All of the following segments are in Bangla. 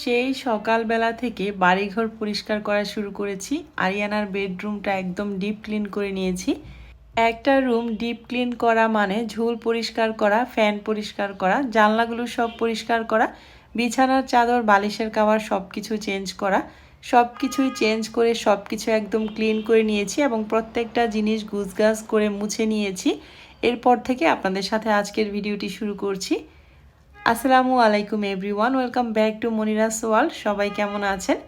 সেই সকালবেলা থেকে বাড়িঘর পরিষ্কার করা শুরু করেছি। আরিয়ানার বেডরুমটা একদম ডিপ ক্লিন করে নিয়েছি। একটা রুম ডিপ ক্লিন করা মানে ঝুল পরিষ্কার করা ফ্যান পরিষ্কার করা, জানলাগুলো সব পরিষ্কার করা, বিছানার চাদর, বালিশের কাভার সব কিছু চেঞ্জ করা সব কিছুই চেঞ্জ করে সব কিছু একদম ক্লিন করে নিয়েছি এবং প্রত্যেকটা জিনিস গুছগাছ করে মুছে নিয়েছি। এরপর থেকে আপনাদের সাথে আজকের ভিডিওটি শুরু করছি। আসসালামু আলাইকুম everyone, welcome back to Monira's world. সবাই কেমন আছেন?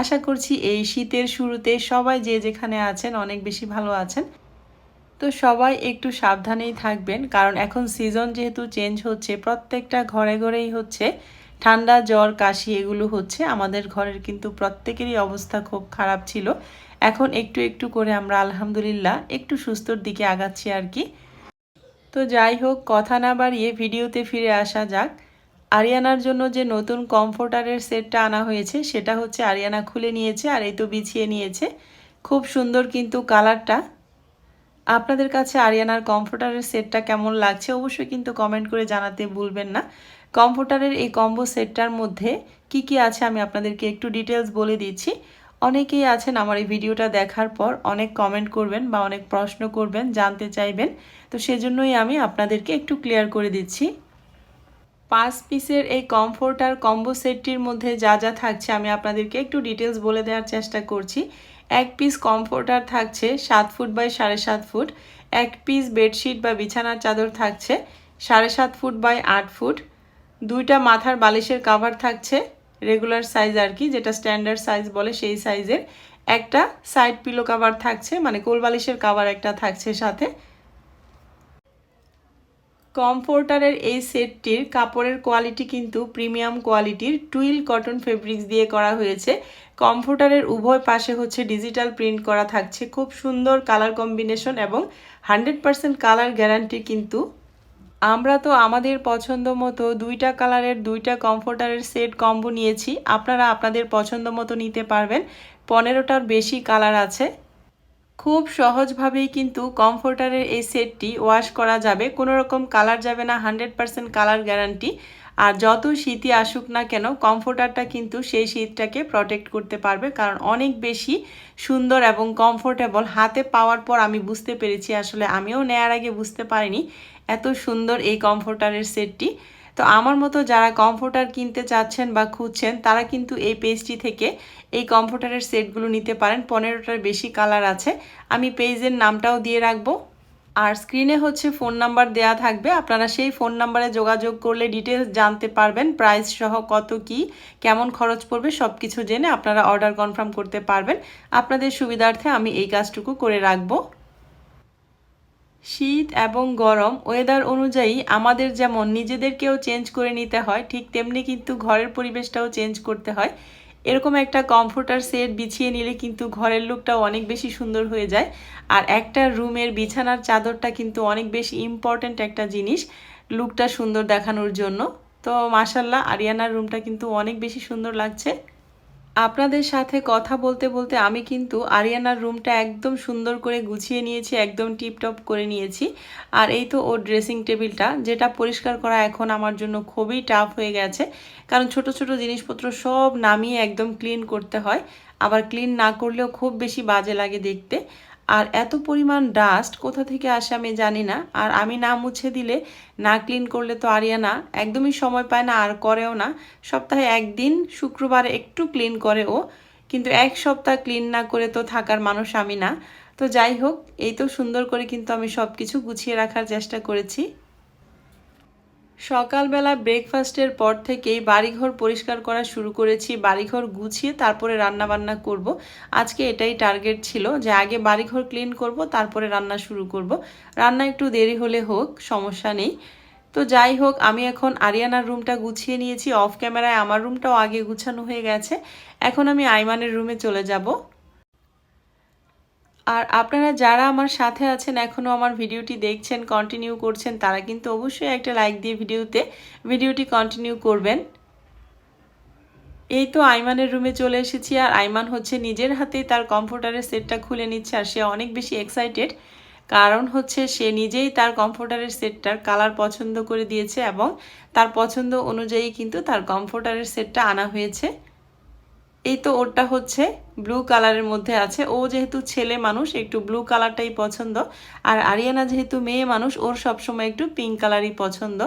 আশা করছি এই শীতের শুরুতে সবাই যে যেখানে আছেন অনেক বেশি ভালো আছেন। তো সবাই একটু সাবধানেই থাকবেন, কারণ এখন সিজন যেহেতু চেঞ্জ হচ্ছে, প্রত্যেকটা ঘরে ঘরেই হচ্ছে। ঠান্ডা, জ্বর, কাশি এগুলো হচ্ছে। আমাদের ঘরের কিন্তু প্রত্যেকেরই অবস্থা খুব খারাপ ছিল। এখন একটু একটু করে আমরা আলহামদুলিল্লাহ একটু সুস্থর দিকে আগাচ্ছি আর কি। তো যাই হোক, কথা না বাড়িয়ে ভিডিওতে ফিরে আসা যাক। আরিয়ানার জন্য যে নতুন কমফোর্টারের সেটটা আনা হয়েছে, সেটা হচ্ছে আরিয়ানা খুলে নিয়েছে আর এই তো বিছিয়ে নিয়েছে। খুব সুন্দর কিন্তু কালারটা। আপনাদের কাছে আরিয়ানার কমফোর্টারের সেটটা কেমন লাগছে অবশ্যই কিন্তু কমেন্ট করে জানাতে ভুলবেন না। কমফোর্টারের এই কম্বো সেটটার মধ্যে কি কি আছে আমি আপনাদেরকে একটু ডিটেলস বলে দিচ্ছি। অনেকেই আছেন আমার এই ভিডিওটা দেখার পর, অনেক কমেন্ট করবেন বা অনেক প্রশ্ন করবেন, জানতে চাইবেন। তো সেজন্যই আমি আপনাদেরকে একটু ক্লিয়ার করে দিচ্ছি। পাঁচ পিসের এই কমফোর্টার কম্বো সেটটির মধ্যে যা যা থাকছে, আমি আপনাদেরকে একটু ডিটেলস বলে দেওয়ার চেষ্টা করছি। এক পিস কমফোর্টার থাকছে সাত ফুট বাই সাড়ে সাত ফুট এক পিস বেডশিট বা বিছানার চাদর থাকছে সাড়ে সাত ফুট বাই আট ফুট দুইটা মাথার বালিশের কাভার থাকছে। রেগুলার সাইজ আর কি, যেটা স্ট্যান্ডার্ড সাইজ বলে সেই সাইজের একটা সাইড পিলো কাভার থাকছে মানে কোল বালিশের কাভার একটা থাকছে সাথে। কমফোর্টারের এই সেটটির কাপড়ের কোয়ালিটি কিন্তু প্রিমিয়াম কোয়ালিটির টুইল কটন ফেব্রিক্স দিয়ে করা হয়েছে। কমফোর্টারের উভয় পাশে হচ্ছে ডিজিটাল প্রিন্ট করা থাকছে। খুব সুন্দর কালার কম্বিনেশন এবং হান্ড্রেড পারসেন্ট কালার গ্যারান্টি কিন্তু আমরা তো আমাদের পছন্দ মতো দুইটা কালারের, দুইটা কমফোর্টারের সেট কম্বো নিয়েছি। আপনারা আপনাদের পছন্দ মতো নিতে পারবেন। পনেরোটার বেশি কালার আছে। খুব সহজভাবেই কিন্তু কমফোর্টারের এই সেটটি ওয়াশ করা যাবে। কোনো রকম কালার যাবে না হান্ড্রেড পারসেন্ট কালার গ্যারান্টি আর যত শীতই আসুক না কেন, কমফোর্টারটা কিন্তু সেই শীতটাকে প্রটেক্ট করতে পারবে। কারণ অনেক বেশি সুন্দর এবং কমফোর্টেবল হাতে পাওয়ার পর আমি বুঝতে পেরেছি, আসলে আমিও নেয়ার আগে বুঝতে পারিনি এত সুন্দর এই কমফোর্টারের সেটটি। তো আমার মতো যারা কমফোর্টার কিনতে চাচ্ছেন বা খুঁজছেন, তারা কিন্তু এই পেজটি থেকে এই কমফোর্টারের সেটগুলো নিতে পারেন। পনেরোটার বেশি কালার আছে। আমি পেজের নামটাও দিয়ে রাখব। আর স্ক্রিনে হচ্ছে ফোন নাম্বার দেয়া থাকবে। আপনারা সেই ফোন নাম্বারে যোগাযোগ করলে ডিটেলস জানতে পারবেন প্রাইস সহ কত কি, কেমন খরচ পড়বে সব কিছু জেনে আপনারা অর্ডার কনফার্ম করতে পারবেন। আপনাদের সুবিধার্থে আমি এই কাজটুকু করে রাখব। শীত এবং গরম ওয়েদার অনুযায়ী আমাদের যেমন নিজেদেরকেও চেঞ্জ করে নিতে হয়, ঠিক তেমনি কিন্তু ঘরের পরিবেশটাও চেঞ্জ করতে হয়। এরকম একটা কমফোর্টার সেট বিছিয়ে নিলে কিন্তু ঘরের লুকটা অনেক বেশি সুন্দর হয়ে যায়। আর একটা রুমের বিছানার চাদরটা কিন্তু অনেক বেশি ইম্পর্ট্যান্ট একটা জিনিস লুকটা সুন্দর দেখানোর জন্য। তো মাসাল্লাহ আরিয়ানার রুমটা কিন্তু অনেক বেশি সুন্দর লাগছে। আপনাদের সাথে কথা বলতে বলতে আমি কিন্তু আরিয়ানার রুমটা একদম সুন্দর করে গুছিয়ে নিয়েছি, একদম টিপটপ করে নিয়েছি। আর এই তো ওর ড্রেসিং টেবিলটা যেটা পরিষ্কার করা এখন আমার জন্য খুবই টাফ হয়ে গেছে। কারণ ছোট ছোট জিনিসপত্র সব নামিয়ে একদম ক্লিন করতে হয়। আবার ক্লিন না করলেও খুব বেশি বাজে লাগে দেখতে। আর এত পরিমাণ ডাস্ট কোথা থেকে আসে আমি জানি না। আর আমি না মুছে দিলে, না ক্লিন করলে তো আরিয়া না একদমই সময় পায় না, আর করেও না। সপ্তাহে একদিন, শুক্রবারে একটু ক্লিন করে ও। কিন্তু এক সপ্তাহ ক্লিন না করে তো থাকার মানুষ আমি না। তো যাই হোক, এই তো সুন্দর করে কিন্তু আমি সব কিছু গুছিয়ে রাখার চেষ্টা করেছি। সকালবেলা ব্রেকফাস্টের পর থেকেই বাড়িঘর পরিষ্কার করা শুরু করেছি, বাড়িঘর গুছিয়ে তারপরে রান্না বান্না করব। আজকে এটাই টার্গেট ছিল যে আগে বাড়িঘর ক্লিন করব, তারপরে রান্না শুরু করব। রান্না একটু দেরি হলে হোক, সমস্যা নেই। তো যাই হোক, আমি এখন আরিয়ানার রুমটা গুছিয়ে নিয়েছি অফ ক্যামেরায় আমার রুমটাও আগে গুছানো হয়ে গেছে। এখন আমি আইমানের রুমে চলে যাব। আর আপনারা যারা আমার সাথে আছেন এখনও আমার ভিডিওটি দেখছেন কন্টিনিউ করছেন, তারা কিন্তু অবশ্যই একটা লাইক দিয়ে ভিডিওতে, ভিডিওটি কন্টিনিউ করবেন। এই তো আইমানের রুমে চলে এসেছি, আর আইমান হচ্ছে নিজের হাতেই তার কম্পিউটারের সেটটা খুলে নিচ্ছে, আর সে অনেক বেশি এক্সাইটেড কারণ হচ্ছে সে নিজেই তার কমফোর্টারের সেটটার কালার পছন্দ করে দিয়েছে এবং তার পছন্দ অনুযায়ী কিন্তু তার কমফোর্টারের সেটটা আনা হয়েছে। এই তো ওরটা হচ্ছে ব্লু কালারের মধ্যে আছে। ও যেহেতু ছেলে মানুষ, একটু ব্লু কালারটাই পছন্দ। আর আরিয়ানা যেহেতু মেয়ে মানুষ, ওর সবসময় একটু পিঙ্ক কালারই পছন্দ।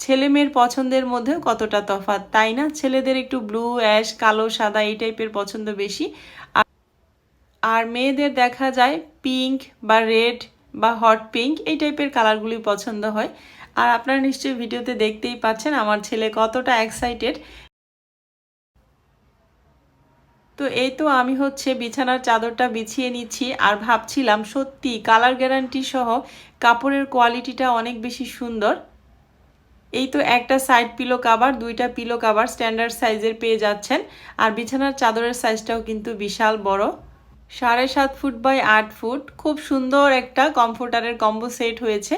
ছেলে মেয়ের পছন্দের মধ্যেও কতটা তফাৎ? তাই না? ছেলেদের একটু ব্লু অ্যাশ কালো, সাদা এই টাইপের পছন্দ বেশি। আর মেয়েদের দেখা যায় পিঙ্ক বা রেড বা হট পিঙ্ক এই টাইপের কালারগুলি পছন্দ হয়। আর আপনারা নিশ্চয়ই ভিডিওতে দেখতেই পাচ্ছেন আমার ছেলে কতটা এক্সাইটেড তো এই তো আমি হচ্ছে বিছানার চাদরটা বিছিয়ে নিচ্ছি আর ভাবছিলাম সত্যি কালার গ্যারান্টি সহ কাপড়ের কোয়ালিটিটা অনেক বেশি সুন্দর। এই তো একটা সাইড পিলো কাভার দুইটা পিলো কাভার স্ট্যান্ডার্ড সাইজের পেয়ে যাচ্ছেন। আর বিছানার চাদরের সাইজটাও কিন্তু বিশাল বড়। সাড়ে সাত ফুট বাই আট ফুট, খুব সুন্দর একটা কমফোর্টারের কম্বো সেট হয়েছে।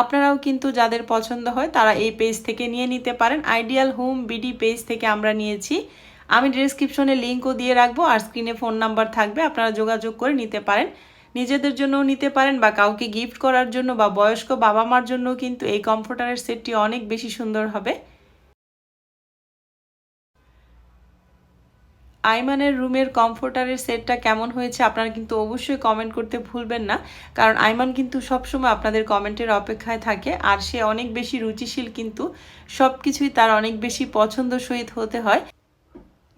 আপনারাও কিন্তু যাদের পছন্দ হয় তারা এই পেজ থেকে নিয়ে নিতে পারেন। আইডিয়াল হোম বিডি পেজ থেকে আমরা নিয়েছি। আমি ডিসক্রিপশনে লিঙ্কও দিয়ে রাখব আর স্ক্রিনে ফোন নাম্বার থাকবে, আপনারা যোগাযোগ করে নিতে পারেন। নিজেদের জন্যও নিতে পারেন বা কাউকে গিফট করার জন্য বা বয়স্ক বাবা মার জন্য কিন্তু এই কমফোর্টারের সেটটি অনেক বেশি সুন্দর হবে। আইমানের রুমের কমফোর্টারের সেটটা কেমন হয়েছে আপনারা কিন্তু অবশ্যই কমেন্ট করতে ভুলবেন না, কারণ আইমান কিন্তু সবসময় আপনাদের কমেন্টের অপেক্ষায় থাকে আর সে অনেক বেশি রুচিশীল কিন্তু সব কিছুই তার অনেক বেশি পছন্দ সহিত হতে হয়।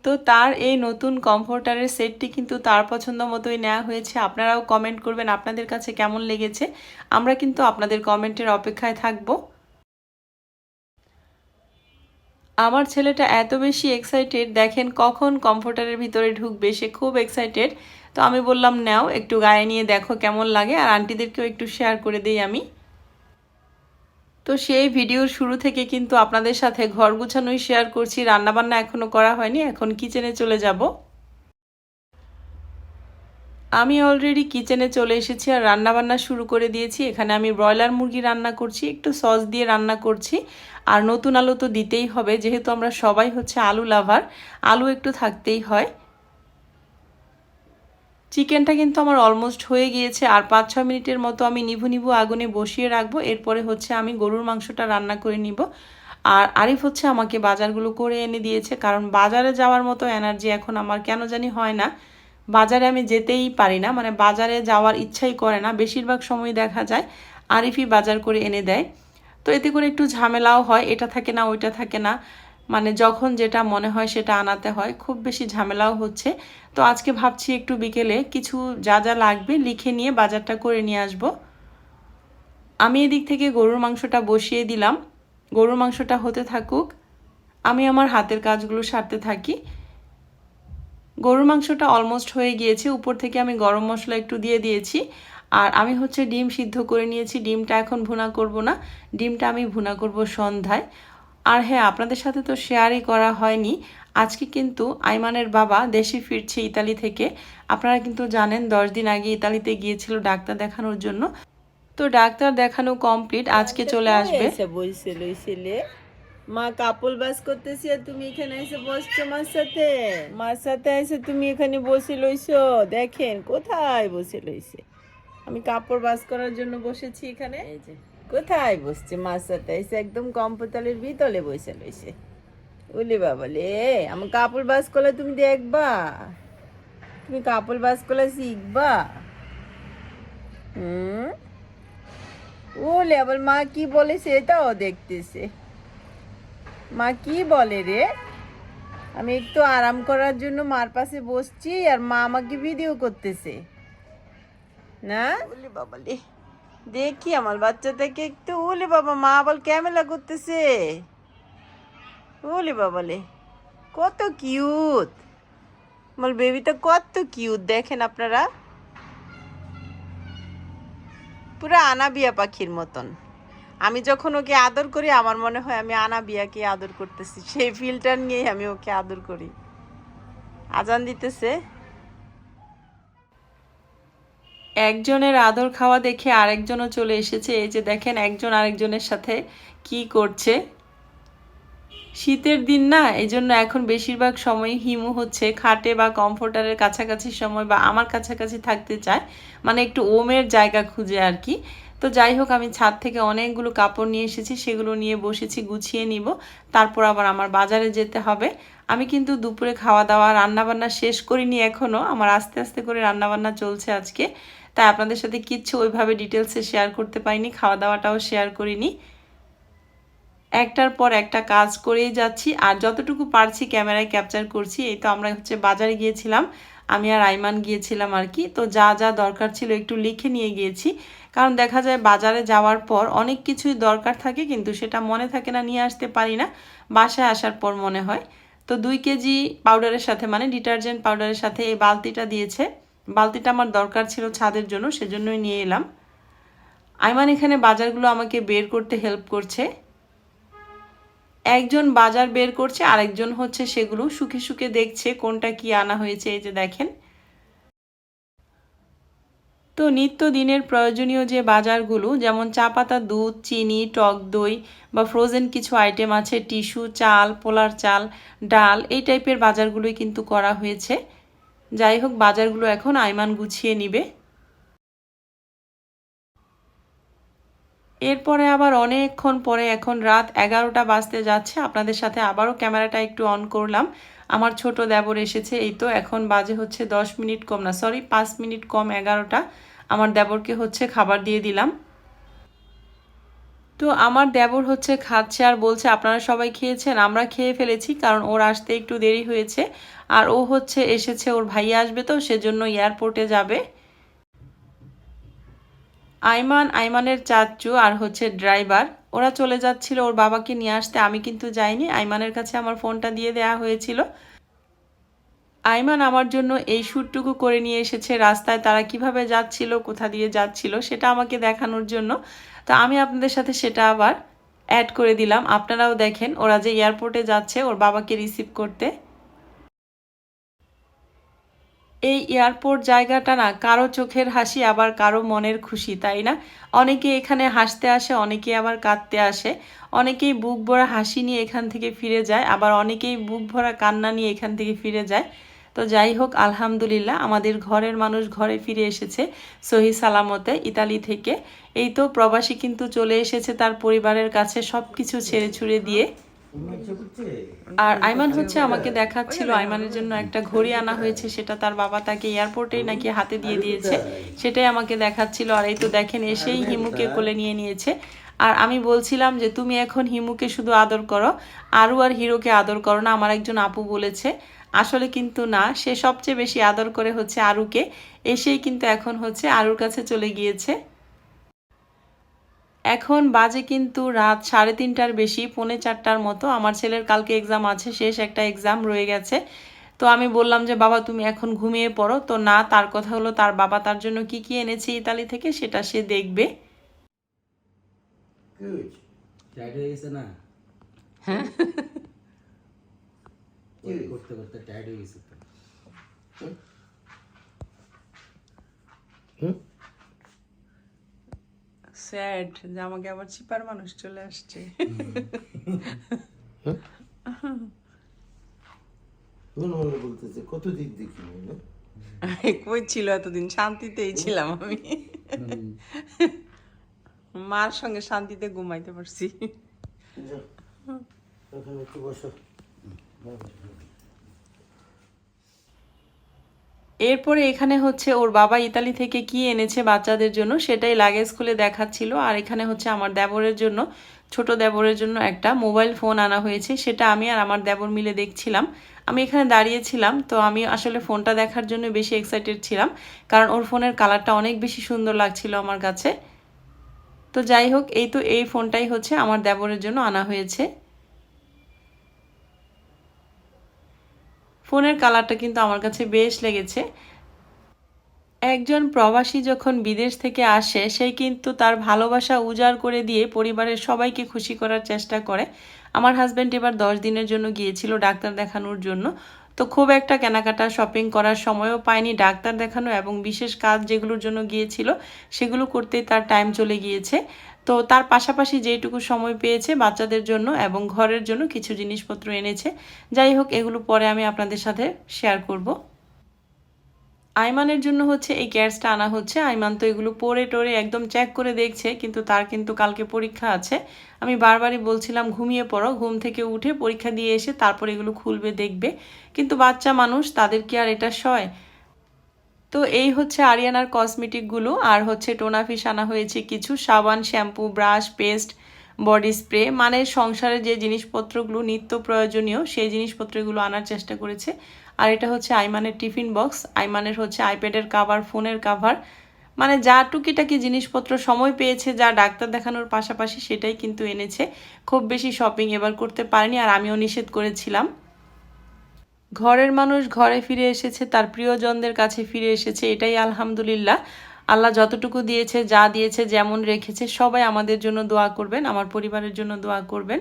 তো তার এই নতুন কমফোর্টারের সেটটি কিন্তু তার পছন্দ মতোই নেওয়া হয়েছে। আপনারাও কমেন্ট করবেন আপনাদের কাছে কেমন লেগেছে। আমরা কিন্তু আপনাদের কমেন্টের অপেক্ষায় থাকব। আমার ছেলেটা এত বেশি এক্সাইটেড দেখেন কখন কমফোর্টারের ভিতরে ঢুকবে, সে খুব এক্সাইটেড তো আমি বললাম, নাও, একটু গায়ে নিয়ে দেখো কেমন লাগে। আর আন্টিদেরকেও একটু শেয়ার করে দিই আমি। তো সেই ভিডিওর শুরু থেকে কিন্তু আপনাদের সাথে ঘর গুছানোই শেয়ার করছি। রান্নাবান্না এখনও করা হয়নি, এখন কিচেনে চলে যাব। আমি অলরেডি কিচেনে চলে এসেছি আর রান্নাবান্না শুরু করে দিয়েছি। এখানে আমি ব্রয়লার মুরগি রান্না করছি, একটু সস দিয়ে রান্না করছি। আর নতুন আলু তো দিতেই হবে, যেহেতু আমরা সবাই হচ্ছে আলু লাভার আলু একটু থাকতেই হয়। চিকেনটা কিন্তু আমার অলমোস্ট হয়ে গিয়েছে আর পাঁচ ছ মিনিটের মতো আমি নিভু নিভু আগুনে বসিয়ে রাখব। এরপরে হচ্ছে আমি গরুর মাংসটা রান্না করে নিব। আর আরিফ হচ্ছে আমাকে বাজারগুলো করে এনে দিয়েছে, কারণ বাজারে যাওয়ার মতো এনার্জি এখন আমার কেন জানি হয় না। বাজারে আমি যেতেই পারি না মানে বাজারে যাওয়ার ইচ্ছাই করে না। বেশিরভাগ সময় দেখা যায় আরিফই বাজার করে এনে দেয়। তো এতে করে একটু ঝামেলাও হয়, এটা থাকে না, ওইটা থাকে না। মানে যখন যেটা মনে হয় সেটা আনাতে হয়, খুব বেশি ঝামেলাও হচ্ছে। তো আজকে ভাবছি একটু বিকেলে কিছু যা যা লাগবে লিখে নিয়ে বাজারটা করে নিয়ে আসব। আমি এদিক থেকে গরুর মাংসটা বসিয়ে দিলাম। গরুর মাংসটা হতে থাকুক, আমি আমার হাতের কাজগুলো সারতে থাকি। গরুর মাংসটা অলমোস্ট হয়ে গিয়েছে, উপর থেকে আমি গরম মশলা একটু দিয়ে দিয়েছি। আর আমি হচ্ছে ডিম সিদ্ধ করে নিয়েছি, ডিমটা এখন ভুনা করব না। ডিমটা আমি ভুনা করব সন্ধ্যায়। আর হ্যাঁ আপনাদের সাথে তো শেয়ারই করা হয়নি। আজকে কিন্তু আইমানের বাবা দেশে ফিরছে ইতালি থেকে। আপনারা কিন্তু জানেন দশ দিন আগে ইতালিতে গিয়েছিল ডাক্তার দেখানোর জন্য। তো ডাক্তার দেখানো কমপ্লিট আজকে চলে আসবে। মা কাপড় বাস করতেছি আর তুমি এখানে এসে বসছো মার সাথে। মার সাথে এসে তুমি এখানে বসে লইছো। দেখেন কোথায় বসে লইছে? আমি কাপড় বাস করার জন্য বসেছি এখানে। এই যে। কোথায় বসছে? সাথে এসে একদম কম্পিউটারের ভিতরে বসে লইছে বলি বাবা লে, আমার কাপড় বাস করলে তুমি দেখবা। তুমি কাপড় বাস করলে শিখবা। হুম? ওলে আবার মা কি বলে সেটাও দেখতেছে। মা কি বলে রে? আমি একটু আরাম করার জন্য মার পাশে বসছি আর মা আমাকে ভিডিও করতেছে। না? ওলে বাবা দেখি, আমার বাচ্চাটাকে একটু ওলে বাবা, মা বল ক্যামেরা করতেছে। ওলে বাবা লে, কত কিউট। আমার বেবিটা কত কিউট, দেখেন আপনারা। পুরো আনাবিয়া পাখির মতন। আমি যখন ওকে আদর করি, আমার মনে হয় আমি আনাবিয়াকে আদর করতেছি। সেই ফিল্টার নিয়েই আমি ওকে আদর করি। আজান দিতেছে। একজনের আদর খাওয়া দেখে আরেকজনও চলে এসেছে। এই যে দেখেন একজন আরেকজনের সাথে কি করছে। শীতের দিন না এই জন্য এখন বেশিরভাগ সময় হিমু হচ্ছে। খাটে বা কমফোর্টারের কাছাকাছি সময় বা আমার কাছাকাছি থাকতে চায়। মানে একটু ওমের জায়গা খুঁজে আর কি। তো যাই হোক, আমি ছাদ থেকে অনেকগুলো কাপড় নিয়ে এসেছি, সেগুলো নিয়ে বসেছি, গুছিয়ে নিব। তারপর আবার আমার বাজারে যেতে হবে। আমি কিন্তু দুপুরে খাওয়া দাওয়া, রান্নাবান্না শেষ করিনি এখনও আমার আস্তে আস্তে করে রান্নাবান্না চলছে আজকে। তাই আপনাদের সাথে কিচ্ছু ওইভাবে ডিটেলসে শেয়ার করতে পারিনি খাওয়া দাওয়াটাও শেয়ার করিনি। একটার পর একটা কাজ করেই যাচ্ছি, আর যতটুকু পারছি ক্যামেরায় ক্যাপচার করছি, এই তো আমরা হচ্ছে বাজারে গিয়েছিলাম, আমি আর আইমান গিয়েছিলাম আর কি, তো যা যা দরকার ছিল একটু লিখে নিয়ে গিয়েছি। কারণ দেখা যায় বাজারে যাওয়ার পর অনেক কিছুই দরকার থাকে, কিন্তু সেটা মনে থাকে না, নিয়ে আসতে পারি না, বাসায় আসার পর মনে হয়। তো দুই কেজি পাউডারের সাথে মানে ডিটারজেন্ট পাউডারের সাথে এই বালতিটা দিয়েছে। বালতিটা আমার দরকার ছিল ছাদের জন্য, সেজন্যই নিয়ে এলাম। আইমান এখানে বাজারগুলো আমাকে বের করতে হেল্প করছে। একজন বাজার বের করছে, আরেকজন হচ্ছে সেগুলো সুখে সুখে দেখছে কোনটা কি আনা হয়েছে, এই যে দেখেন। তো নিত্যদিনের প্রয়োজনীয় যে বাজারগুলো, যেমন চা পাতা, দুধ, চিনি, টক দই বা ফ্রোজেন কিছু আইটেম আছে টিস্যু চাল, পোলার চাল, ডাল, এই টাইপের বাজারগুলোই কিন্তু করা হয়েছে। যাই হোক, বাজারগুলো এখন আইমান গুছিয়ে নিবে। এরপরে আবার অনেকক্ষণ পরে এখন রাত এগারোটা বাজতে যাচ্ছে। আপনাদের সাথে আবারও ক্যামেরাটা একটু অন করলাম। আমার ছোট দেবর এসেছে, এই তো এখন বাজে হচ্ছে দশ মিনিট কম না সরি পাঁচ মিনিট কম এগারোটা। আমার দেবরকে হচ্ছে খাবার দিয়ে দিলাম। তো আমার দেবর হচ্ছে খাচ্ছে আর বলছে, আপনারা সবাই খেয়েছেন, আমরা খেয়ে ফেলেছি, কারণ ওর আসতে একটু দেরি হয়েছে। আর ও হচ্ছে এসেছে, ওর ভাইয়া আসবে তো, সেজন্য এয়ারপোর্টে যাবে। আইমান, আইমানের চাচু আর হচ্ছে ড্রাইভার, ওরা চলে যাচ্ছিল ওর বাবাকে নিয়ে আসতে, আমি কিন্তু যাইনি। আইমানের কাছে আমার ফোনটা দিয়ে দেওয়া হয়েছিল। আইমান আমার জন্য এই শ্যুটটুকু করে নিয়ে এসেছে। রাস্তায় তারা কীভাবে যাচ্ছিল, কোথা দিয়ে যাচ্ছিল, সেটা আমাকে দেখানোর জন্য। তো আমি আপনাদের সাথে সেটা আবার অ্যাড করে দিলাম। আপনারাও দেখেন, ওরা যে এয়ারপোর্টে যাচ্ছে, ওর বাবাকে রিসিভ করতে। এই এয়ারপোর্ট জায়গাটা না, কারও চোখের হাসি, আবার কারও মনের খুশি, তাই না? অনেকে এখানে হাসতে আসে, অনেকে আবার কাঁদতে আসে। অনেকেই বুক ভরা হাসি নিয়ে এখান থেকে ফিরে যায়, আবার অনেকেই বুক ভরা কান্না নিয়ে এখান থেকে ফিরে যায়। তো যাই হোক, আলহামদুলিল্লাহ আমাদের ঘরের মানুষ ঘরে ফিরে এসেছে সহি সালামতে ইতালি থেকে। এই তো প্রবাসী কিন্তু চলে এসেছে তার পরিবারের কাছে সব কিছু ছেড়ে ছুড়ে দিয়ে। আর আইমান হচ্ছে আমাকে দেখাচ্ছিল, আইমানের জন্য একটা ঘড়ি আনা হয়েছে, সেটা তার বাবা তাকে এয়ারপোর্টেই নাকি হাতে দিয়ে দিয়েছে, সেটাই আমাকে দেখাচ্ছিল। আর এই তো দেখেন, এসেই হিমুকে কোলে নিয়ে নিয়েছে। আর আমি বলছিলাম যে, তুমি এখন হিমুকে শুধু আদর করো আরও আর হিরোকে আদর করো না, আমার একজন আপু বলেছে। আসলে কিন্তু না সে সবচেয়ে বেশি আদর করে হচ্ছে আরুকে। এসেই কিন্তু এখন হচ্ছে আরুর কাছে চলে গিয়েছে। এখন বাজে কিন্তু রাত সাড়ে তিনটার বেশি পৌনে চারটার মতো। আমার ছেলের কালকে এক্সাম আছে শেষ একটা এক্সাম রয়ে গেছে। তো আমি বললাম যে বাবা তুমি এখন ঘুমিয়ে পড়ো। তো না তার কথা হলো তার বাবা তার জন্য কি কি এনেছে ইতালি থেকে সেটা সে দেখবে। হয়ে। করতে করতে টায়ার্ড হয়ে গেছে স্যাড যে আমাকে আবার চিপার মানুষ চলে আসছে। বলতেছে কত দিক দেখি না? কই ছিল এতদিন? শান্তিতেই ছিলাম আমি। মার সঙ্গে শান্তিতে ঘুমাইতে পারছি। ওখানে একটু বসো। এরপরে এখানে হচ্ছে ওর বাবা ইতালি থেকে কি এনেছে বাচ্চাদের জন্য? সেটাই লাগেজ খুলে দেখাচ্ছিল। আর এখানে হচ্ছে আমার দেবরের জন্য, ছোট দেবরের জন্য একটা মোবাইল ফোন আনা হয়েছে। সেটা আমি আর আমার দেবর মিলে দেখছিলাম। আমি এখানে দাঁড়িয়েছিলাম, তো আমি আসলে ফোনটা দেখার জন্য বেশি এক্সাইটেড ছিলাম। কারণ ওর ফোনের কালারটা অনেক বেশি সুন্দর লাগছিল আমার কাছে। তো যাই হোক, এই তো এই ফোনটাই হচ্ছে আমার দেবরের জন্য আনা হয়েছে। ফোনের কালারটা কিন্তু আমার কাছে বেশ লেগেছে। একজন প্রবাসী যখন বিদেশ থেকে আসে, সে কিন্তু তার ভালোবাসা উজাড় করে দিয়ে পরিবারের সবাইকে খুশি করার চেষ্টা করে। আমার হাজব্যান্ড এবার দশ দিনের জন্য গিয়েছিল ডাক্তার দেখানোর জন্য। তো খুব একটা কেনাকাটা শপিং করার সময়ও পায়নি ডাক্তার দেখানো এবং বিশেষ কাজ যেগুলোর জন্য গিয়েছিল, সেগুলো করতেই তার টাইম চলে গিয়েছে। তো তার পাশাপাশি যেটুকু সময় পেয়েছে বাচ্চাদের জন্য এবং ঘরের জন্য কিছু জিনিসপত্র এনেছে, যাই হোক এগুলো পরে আমি আপনাদের সাথে শেয়ার করব। আইমানের জন্য হচ্ছে এই ক্যাটসটা আনা হচ্ছে। আইমান তো এগুলো পরে টোরে একদম চেক করে দেখছে, কিন্তু তার কিন্তু কালকে পরীক্ষা আছে। আমি বারবারই বলছিলাম, ঘুমিয়ে পড়ো। ঘুম থেকে উঠে পরীক্ষা দিয়ে এসে তারপর এগুলো খুলবে, দেখবে। কিন্তু বাচ্চা মানুষ, তাদের কি আর এটা সয়? তো এই হচ্ছে আরিয়ানার কসমেটিকগুলো আর হচ্ছে টোনা ফিশ আনা হয়েছে কিছু। সাবান, shampoo, brush, paste, body spray. মানে সংসারে যে জিনিসপত্রগুলো নিত্য প্রয়োজনীয়, সেই জিনিসপত্রগুলো আনার চেষ্টা করেছে। আর এটা হচ্ছে আইমানের টিফিন বক্স। আইমানের হচ্ছে আইপ্যাডের কাভার ফোনের কাভার মানে যা টুকিটাকি জিনিসপত্র সময় পেয়েছে, যা ডাক্তার দেখানোর পাশাপাশি সেটাই কিন্তু এনেছে। খুব বেশি শপিং এবার করতে পারেনি আর আমিও নিষেধ করেছিলাম। ঘরের মানুষ ঘরে ফিরে এসেছে, তার প্রিয়জনদের কাছে ফিরে এসেছে, এটাই আলহামদুলিল্লাহ। আল্লাহ যতটুকু দিয়েছে, যা দিয়েছে, যেমন রেখেছে, সবাই আমাদের জন্য দোয়া করবেন, আমার পরিবারের জন্য দোয়া করবেন।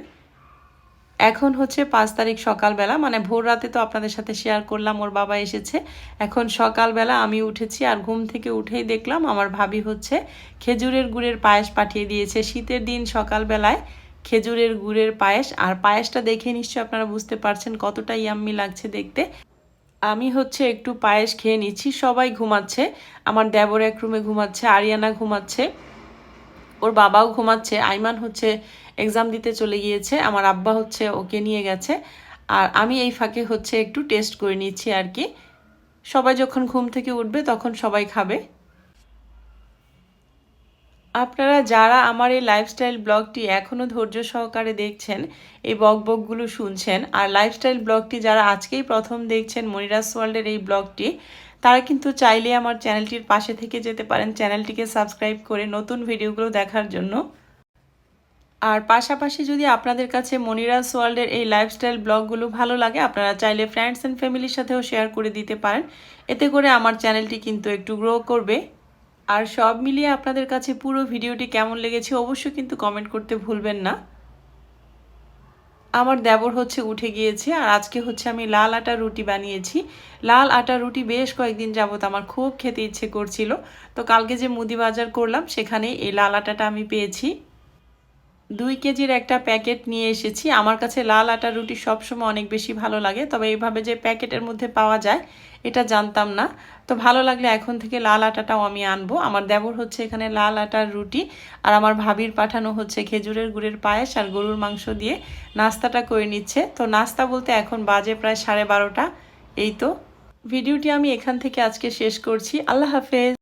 এখন হচ্ছে পাঁচ তারিখ সকালবেলা মানে ভোর রাতে তো আপনাদের সাথে শেয়ার করলাম, ওর বাবা এসেছে। এখন সকালবেলা আমি উঠেছি আর ঘুম থেকে উঠেই দেখলাম, আমার ভাবি হচ্ছে খেজুরের গুড়ের পায়েস পাঠিয়ে দিয়েছে। শীতের দিন সকালবেলায় খেজুরের গুড়ের পায়েস। আর পায়েসটা দেখে নিশ্চয়ই আপনারা বুঝতে পারছেন কতটা ইয়াম্মি লাগছে দেখতে। আমি হচ্ছে একটু পায়েস খেয়ে নিচ্ছি। সবাই ঘুমাচ্ছে। আমার দেবর এক রুমে ঘুমাচ্ছে, আরিয়ানা ঘুমাচ্ছে, ওর বাবাও ঘুমাচ্ছে। আইমান হচ্ছে এক্সাম দিতে চলে গিয়েছে। আমার আব্বা হচ্ছে ওকে নিয়ে গেছে। আর আমি এই ফাঁকে হচ্ছে একটু টেস্ট করে নিচ্ছি আর কি। সবাই যখন ঘুম থেকে উঠবে তখন সবাই খাবে। আপনারা যারা আমার এই লাইফস্টাইল ব্লগটি এখনও ধৈর্য সহকারে দেখছেন, এই বক বকগুলো শুনছেন, আর লাইফস্টাইল ব্লগটি যারা আজকেই প্রথম দেখছেন মনিরাস ওয়ার্ল্ডের এই ব্লগটি তারা কিন্তু চাইলে আমার চ্যানেলটির পাশে থেকে যেতে পারেন। চ্যানেলটিকে সাবস্ক্রাইব করে নতুন ভিডিওগুলো দেখার জন্য। আর পাশাপাশি যদি আপনাদের কাছে মনিরাস ওয়ার্ল্ডের এই লাইফস্টাইল ব্লগগুলো ভালো লাগে, আপনারা চাইলে ফ্রেন্ডস অ্যান্ড ফ্যামিলির সাথেও শেয়ার করে দিতে পারেন। এতে করে আমার চ্যানেলটি কিন্তু একটু গ্রো করবে। আর সব মিলিয়ে আপনাদের কাছে পুরো ভিডিওটি কেমন লেগেছে অবশ্যই কিন্তু কমেন্ট করতে ভুলবেন না। আমার দেবর হচ্ছে উঠে গিয়েছে আর আজকে হচ্ছে আমি লাল আটা রুটি বানিয়েছি। লাল আটা রুটি বেশ কয়েকদিন যাবত আমার খুব খেতে ইচ্ছে করছিল। তো কালকে যে মুদি বাজার করলাম, সেখানে এই লাল আটাটা আমি পেয়েছি। দুই কেজির একটা প্যাকেট নিয়ে এসেছি। আমার কাছে লাল আটা রুটি সবসময় অনেক বেশি ভালো লাগে, তবে এইভাবে যে প্যাকেটের মধ্যে পাওয়া যায় এটা জানতাম না। তো ভালো লাগলে এখন থেকে লাল আটাটাও আমি আনব। আমার দেবর হচ্ছে এখানে লাল আটার রুটি, আর আমার ভাবির পাঠানো হচ্ছে খেজুরের গুড়ের পায়েস আর গরুর মাংস দিয়ে নাস্তাটা করে নিচ্ছে। তো নাস্তা বলতে এখন বাজে প্রায় সাড়ে বারোটা। এই তো। ভিডিওটি আমি এখান থেকে আজকে শেষ করছি। আল্লাহ হাফেজ।